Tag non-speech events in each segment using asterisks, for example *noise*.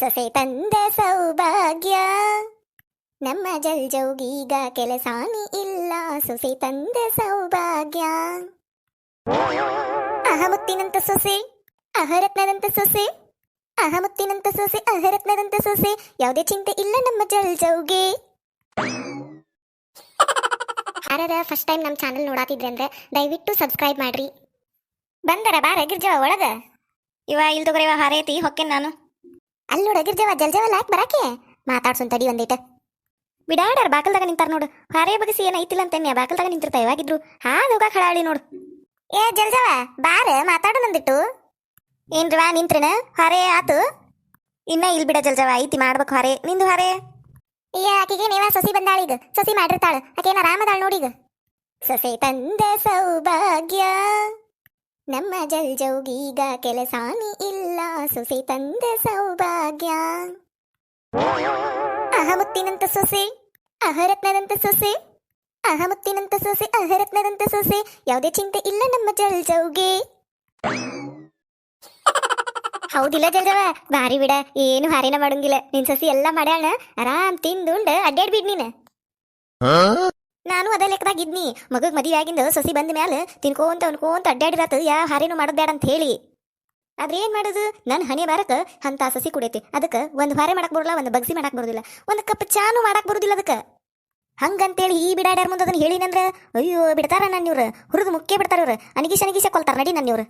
ಸೊಸೆ ತಂದ ಸೌಭಾಗ್ಯ. ನಮ್ಮ ಜಲ್ಜೌಗೀಗ ಕೆಲಸಾನಿ ಇಲ್ಲ, ಸೊಸೆ ತಂದ ಸೌಭಾಗ್ಯ. ಅಹಮುತ್ತಿನಂತ ಸೊಸೆ, ಅಹರತ್ನದಂತ ಸೊಸೆ, ಅಹಮುತ್ತಿನಂತ ಸೊಸೆ, ಅಹರತ್ನದಂತ ಸೊಸೆ, ಯಾವುದೇ ಚಿಂತೆ ಇಲ್ಲ ನಮ್ಮ ಜಲ್ಜೌಗೆ ಯಾರ ಫಸ್ಟ್ ಟೈಮ್ ನಮ್ಮ ಚಾನಲ್ ನೋಡಾತಿದ್ರೆ ಅಂದ್ರೆ ದಯವಿಟ್ಟು ಸಬ್ಸ್ಕ್ರೈಬ್ ಮಾಡ್ರಿ. ಬಂದರ ಬಾರ ಗಿರ್ಜವ ಒಳಗ. ಇವ ಇಲ್ ತಗೋರಿ ಇವ ಹಾರೈತಿ, ಹೊಕ್ಕೇನ್ ನಾನು. ಅಲ್ಲಿ ನೋಡ ಗಿರ್ಜವ ಜಲ್ಜವ ಹಾಕಿ ಬರಾಕೆ. ಮಾತಾಡ್ಸೊನ್ ತಡಿ ಒಂದಿಟ. ಬಿಡಾಡಾರ ಬಾಕಲ್ದಾಗ ನಿಂತಾರ ನೋಡು. ಹಾರೇ ಬಗಸಿ ಏನ್ ಐತಿಲ್ಲ ಅಂತೇನೆ ಬಾಕಲ್ದಾಗ ನಿಂತಿರ್ತಾ ಯಾವಾಗಿದ್ರು. ಹಾ ಹೋಗಾಕ ಹಳಾಳಿ ನೋಡು. ಏ ಜಲ್ಜವ ಬಾರ, ಮಾತಾಡು ನಂದಿಟ್ಟು. ಏನ್ರವಾ ನಿಂತ್ರಿನ? ಹಾರೇ ಆತು. ಇನ್ನ ಇಲ್ಲಿ ಬಿಡ ಜಲ್ಜವ ಐತಿ ಮಾಡ್ಬೇಕು ಹಾರೇ. ನಿಂದು ಹೊರೆ. ಅಯ್ಯ ಆಕೆಗೆ ನೀವ ಸೊಸಿ ಬಂದಾಳೀಗ ಸೊಸಿ ಮಾಡಿರ್ತಾಳ. ಆಕೇನ ಆರಾಮದಾಳ ನೋಡೀಗ ಸೊಸೆ ತಂದ ಸೌಭಾಗ್ಯ. ನಮ್ಮ ಜಲ್ಜೌಗೀಗ ಕೆಲಸಾನಿ ಇಲ್ಲ. ಸೊಸೆ ತಂದ ಸೌಭಾಗ್ಯ. ಅಹಮುತ್ತಿನಂತ ಸೊಸೆ, ಅಹರತ್ನದಂತ ಸೊಸೆ, ಅಹಮುತ್ತಿನಂತ ಸೊಸೆ, ಅಹರತ್ನದಂತ ಸೊಸೆ, ಯಾವುದೇ ಚಿಂತೆ ಇಲ್ಲ ನಮ್ಮ ಜಲ್ಜೌಗೆ ಹೌದಿಲ್ಲ ಜಲ್ಜವ ಬಾರಿ ಬಿಡ, ಏನು ಹಾರಿನ ಮಾಡಂಗಿಲ್ಲ. ನಿನ್ ಸೊಸಿ ಎಲ್ಲ ಮಾಡ್ಯಾಳ, ಆರಾಮ್ ತಿಂದುಂಡ ಅಡ್ಡಾಡ್ಬಿಡ್ ನೀನ್. ನಾನು ಅದ ಲೆಕ್ಕದಾಗಿದ್ನಿ ಮಗಗ್ ಮದುವೆ ಆಗಿಂದ ಸಸಿ ಬಂದ ಮ್ಯಾಲ ತಿನ್ಕೋಂತ ಅನ್ಕೋಂತ ಅಡ್ಡಾಡಿರತ್ತ ಯಾ ಹಾರೇನು ಮಾಡೋದ್ ಅಂತ ಹೇಳಿ. ಆದ್ರೆ ಏನು ಮಾಡೋದು? ನನ್ನ ಹಣೆ ಬಾರಕ್ಕೆ ಅಂತ ಸಸಿ ಕುಡಿಯತಿ ಅದಕ್ಕೆ ಒಂದು ಹೊರೆ ಮಾಡಕ್ ಬರೋಲ್ಲ, ಒಂದು ಬಗ್ಸಿ ಮಾಡಕ್ ಬರೋದಿಲ್ಲ. ಒಂದು ಕಪ್ ಚಾನು ಮಾಡಕ್ ಬರೋದಿಲ್ಲ ಅದಕ್ಕೆ. ಹಂಗಂತೇಳಿ ಈ ಬಿಡಾಡ್ಯಾರ ಮುಂದೆ ಅದನ್ನ ಹೇಳಿನಂದ್ರ ಅಯ್ಯೋ, ಬಿಡ್ತಾರ ನನ್ನ ಇವ್ರು. ಹುರಿದು ಮುಖ್ಯ ಬಿಡ್ತಾರ ಇವ್ರು. ಅನಿಗಿಶ ಅನಿಗಿಶ ಕೊಲ್ತಾರ ನಡಿ ನನ್ನ ಇವ್ರು.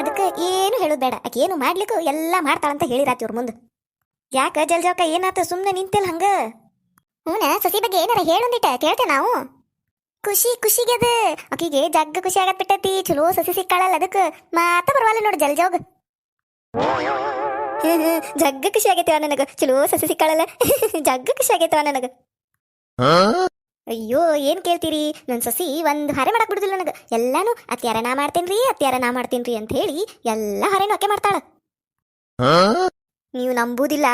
ಅದಕ್ಕೆ ಏನು ಹೇಳೋದು ಬೇಡ. ಆಕೆ ಏನು ಮಾಡ್ಲಿಕ್ಕೂ ಎಲ್ಲ ಮಾಡ್ತಾಳಂತ ಹೇಳಿರಾತಿ ಇವ್ರ ಮುಂದೆ. ಯಾಕ ಜಲ್ಜಾಕ ಏನಾತ ಸುಮ್ಮನೆ ನಿಂತಿಲ್ಲ ಹಂಗೆ? ಹ್ಞೂ ಸಸಿ ಬಗ್ಗೆ ಏನಾರ ಹೇಳೊಂದಿಟ್ಟ ಕೇಳ್ತೆ ನಾವು. ಖುಷಿ ಖುಷಿಗೆ ಅದು. ಆಕಿಗೆ ಜಗ್ಗ ಖುಷಿ ಆಗತ್ ಬಿಟ್ಟತಿ ಚಲೋ ಸಸಿ ಸಿಕ್ಕಾಳಲ್ಲ ಅದಕ್ಕೆ ಮಾತ ಪರವಾಗಿಲ್ಲ ನೋಡಿ ಜಲ್ ಜೋಗ. ಜಗ್ಗ ಖುಷಿ ಆಗೈತಿವ ನನಗ. ಚಲೋ ಸಸಿ ಸಿಕ್ಕಾಳಲ್ಲ. *laughs* ಜಗ್ಗ ಖುಷಿ ಆಗೈತವ ನನಗ. ಅಯ್ಯೋ, ಏನ್ ಕೇಳ್ತೀರಿ? ನನ್ ಸಸಿ ಒಂದ್ ಹರೆ ಮಾಡಕ್ ಬಿಡುದಿಲ್ಲ ನನಗ. ಎಲ್ಲಾನು ಅತ್ಯಾರ ನಾ ಮಾಡ್ತೇನ್ರಿ ಅತ್ಯಾರ ನಾ ಮಾಡ್ತೇನ್ರಿ ಅಂತ ಹೇಳಿ ಎಲ್ಲಾ ಹರೇನು ಅಕೆ ಮಾಡ್ತಾಳ. ನೀವು ನಂಬುದಿಲ್ಲ.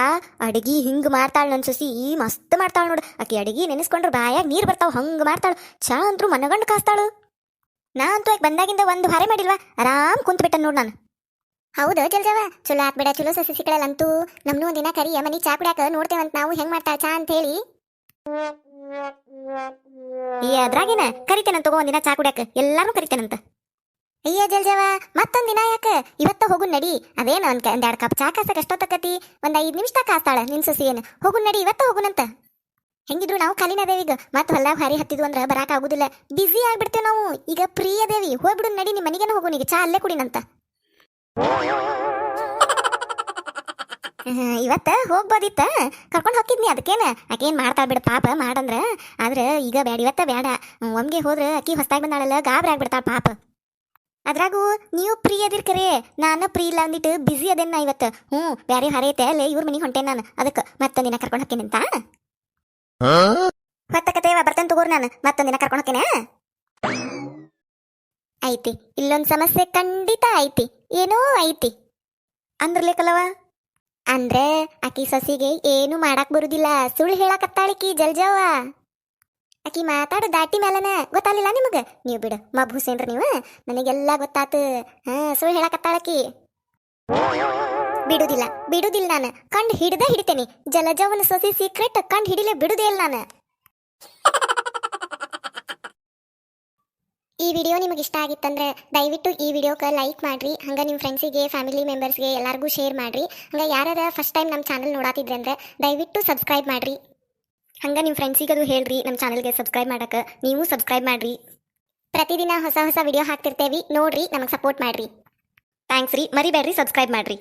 ಅಡಿಗೆ ಹಿಂಗ್ ನನ್ನ ಸೊಸಿ. ಈ ಮಸ್ತ್ ಮಾಡ್ತಾಳೆ ನೋಡು. ಆಕೆ ಅಡಿಗೆ ನೆನೆಸ್ಕೊಂಡ್ರೆ ಬಾಯಾಗ ನೀರು ಬರ್ತಾವ ಹಂಗ್ ಮಾಡ್ತಾಳ. ಚಾ ಅಂತ್ರು ಮನಗಂಡು ಕಾಸ್ತಾಳು. ನಾ ಅಂತೂ ಯಾಕೆ ಬಂದಾಗಿಂದ ಒಂದು ಹರೆ ಮಾಡಿಲ್ವಾ? ಆರಾಮ್ ಕುಂತ್ ಬಿಟ್ಟ ನೋಡ್ ನಾನು. ಹೌದು ಜಲ್ಜವ ಚಲೋ ಹಾಕ್ಬೇಡ ಬಿಡ ಚಲೋ ಸಸಿ ಸಿಕ್ಕಳಲ್ಲಂತೂ. ನಮ್ನು ಒಂದಿನ ಕರಿಯ ಮನಿ ಚಾ ಕುಡ್ಯಾಕ ನೋಡ್ತೇವಂತ ನಾವು ಹೆಂಗ್ ಮಾಡ್ತಾಳ ಚಾ ಅಂತ ಹೇಳಿ ಈ ಅದ್ರಾಗೇನ ಕರಿತೇನಂತ ತಗೋ ಒಂದಿನ ಚಾ ಕುಡಿಯಾಕ. ಎಲ್ಲಾರು ಕರಿತೇನಂತ. ಅಯ್ಯ ಜಲ್ಜವ ಮತ್ತೊಂದು ದಿನ ಯಾಕ? ಇವತ್ತ ಹೋಗು ನಡಿ. ಅದೇನ ಒಂದ್ ಒಂದೆರಡು ಕಪ್ ಚಾ ಕಾಸಕ್ ತಕತಿ ಒಂದ್ ಐದು ನಿಮಿಷ ಕಾಸ್ತಾಳ ನಿನ್ ಸಸಿ ಏನ್? ಹೋಗು ನಡಿ, ಇವತ್ತ ಹೋಗುನಂತ. ಹೆಂಗಿದ್ರು ನಾವು ಖಾಲಿನ ಅದೇವಿ ಈಗ. ಮತ್ ಹೊಲ್ದಾಗ ಹಾರಿ ಹತ್ತಿದ್ವು ಅಂದ್ರ ಬರಾಕ ಆಗುದಿಲ್ಲ. ಬಿಸಿ ಆಗ್ಬಿಡ್ತೇವೆ ನಾವು. ಈಗ ಫ್ರೀ ಅದೇವಿ. ಹೋಗ್ಬಿಡು ನಡಿ, ನಿಮ್ ಮನಿಗೇನ ಹೋಗು ಈಗ. ಚಾ ಅಲ್ಲೇ ಕುಡಿನಂತ. ಇವತ್ತ ಹೋಗ್ಬೋದಿತ್ತ? ಕರ್ಕೊಂಡು ಹೋಗಿದ್ನಿ ಅದಕ್ಕೇನ? ಆಕೇನ್ ಮಾಡ್ತಾಳ ಬಿಡು ಪಾಪ ಮಾಡಂದ್ರ. ಆದ್ರೆ ಈಗ ಬ್ಯಾಡ, ಇವತ್ತ ಬೇಡ ಒಮ್ಗೆ ಹೋದ್ರೆ ಅಕ್ಕಿ ಹೊಸ್ತಾಗಿ ಬಂದಾಳಲ್ಲ, ಗಾಬ್ರ ಆಗ್ಬಿಡ್ತಾಳ ಪಾಪ. ಅದ್ರಾಗೂ ನೀವು ಫ್ರೀ ಅದಿರ್ ಕರೆ. ನಾನು ಫ್ರೀ ಇಲ್ಲ ಅಂದಿಟ್ಟು ಬಿಸಿ ಅದೇನ ಇವತ್ತು? ಹ್ಞೂ, ಬ್ಯಾರೆ ಹರೈತೆ ಅಲ್ಲೇ ಇವ್ರ ಮನೆಗೆ ಹೊಂಟೇನ್ ನಾನು. ಅದಕ್ಕೆ ಮತ್ತೊಂದಿನ ಕರ್ಕೊಂಡು ಹೋಕ್ಕೇನಂತ ಹೊತ್ತಕತೇವ ಬರ್ತೇನೆ ತಗೋರ್ ನಾನು. ಮತ್ತೊಂದಿನ ಕರ್ಕೊಂಡು ಹೋಗ್ತೇನೆ ಐತಿ, ಇಲ್ಲೊಂದು ಸಮಸ್ಯೆ ಖಂಡಿತ ಐತಿ. ಏನೋ ಐತಿ. ಅಂದ್ರಲೇಕಲ್ಲವ ಅಂದ್ರೆ ಆಕಿ ಸಸಿಗೆ ಏನು ಮಾಡಾಕ್ ಬರುದಿಲ್ಲ. ಸುಳ್ಳು ಹೇಳಕತ್ತಾಳಿಕಿ ಜಲ್ಜವ್ವ ಆಕಿ ಮಾತಾಡೋ ದಾಟಿ ಮೇಲನ ಗೊತ್ತಾಗಲಿಲ್ಲ ನಿಮಗೆ? ನೀವು ಬಿಡು. ಮಬ್ ಹುಸೇನ್ರಿ ನೀವು? ನನಗೆಲ್ಲ ಗೊತ್ತಾತು. ಹಾ, ಸುಳ್ಳು ಹೇಳಕತ್ತಾಳಕಿ ಬಿಡುದಿಲ್ಲ. ಬಿಡುದಿಲ್ಲ ನಾನು. ಕಂಡು ಹಿಡ್ದ ಹಿಡಿತೇನೆ. ಜಲಜವನ ಸಸಿ ಸೀಕ್ರೆಟ್ ಕಂಡು ಹಿಡಿಲೇ ಬಿಡುದೇ ಇಲ್ಲ ನಾನು. ಈ ವಿಡಿಯೋ ನಿಮಗೆ ಇಷ್ಟ ಆಗಿತ್ತಂದ್ರೆ ದಯವಿಟ್ಟು ಈ ವಿಡಿಯೋಕ್ಕೆ ಲೈಕ್ ಮಾಡ್ರಿ. ಹಂಗ ನಿಮ್ಮ ಫ್ರೆಂಡ್ಸಿಗೆ, ಫ್ಯಾಮಿಲಿ ಮೆಂಬರ್ಸ್ಗೆ ಎಲ್ಲರಿಗೂ ಶೇರ್ ಮಾಡ್ರಿ. ಹಂಗೆ ಯಾರ್ಯಾರ ಫಸ್ಟ್ ಟೈಮ್ ನಮ್ಮ ಚಾನಲ್ ನೋಡಾತಿದ್ರೆ ಅಂದ್ರೆ ದಯವಿಟ್ಟು ಸಬ್ಸ್ಕ್ರೈಬ್ ಮಾಡ್ರಿ. ಹಂಗ ನಿಮ್ಮ ಅದು ಹೇಳ್ರಿ ನಮ್ಮ ಚಾನಲ್ಗೆ ಸಬ್ಸ್ಕ್ರೈಬ್ ಮಾಡಕ್ಕೆ ನೀವು ಸಬ್ಸ್ಕ್ರೈಬ್ ಮಾಡ್ರಿ. ಪ್ರತಿದಿನ ಹೊಸ ಹೊಸ ವಿಡಿಯೋ ಹಾಕ್ತಿರ್ತೇವಿ. ನೋಡ್ರಿ, ನಮಗೆ ಸಪೋರ್ಟ್ ಮಾಡ್ರಿ. ಥ್ಯಾಂಕ್ಸ್ ರೀ. ಮರಿಬೇಡ್ರಿ ಸಬ್ಸ್ಕ್ರೈಬ್ ಮಾಡ್ರಿ.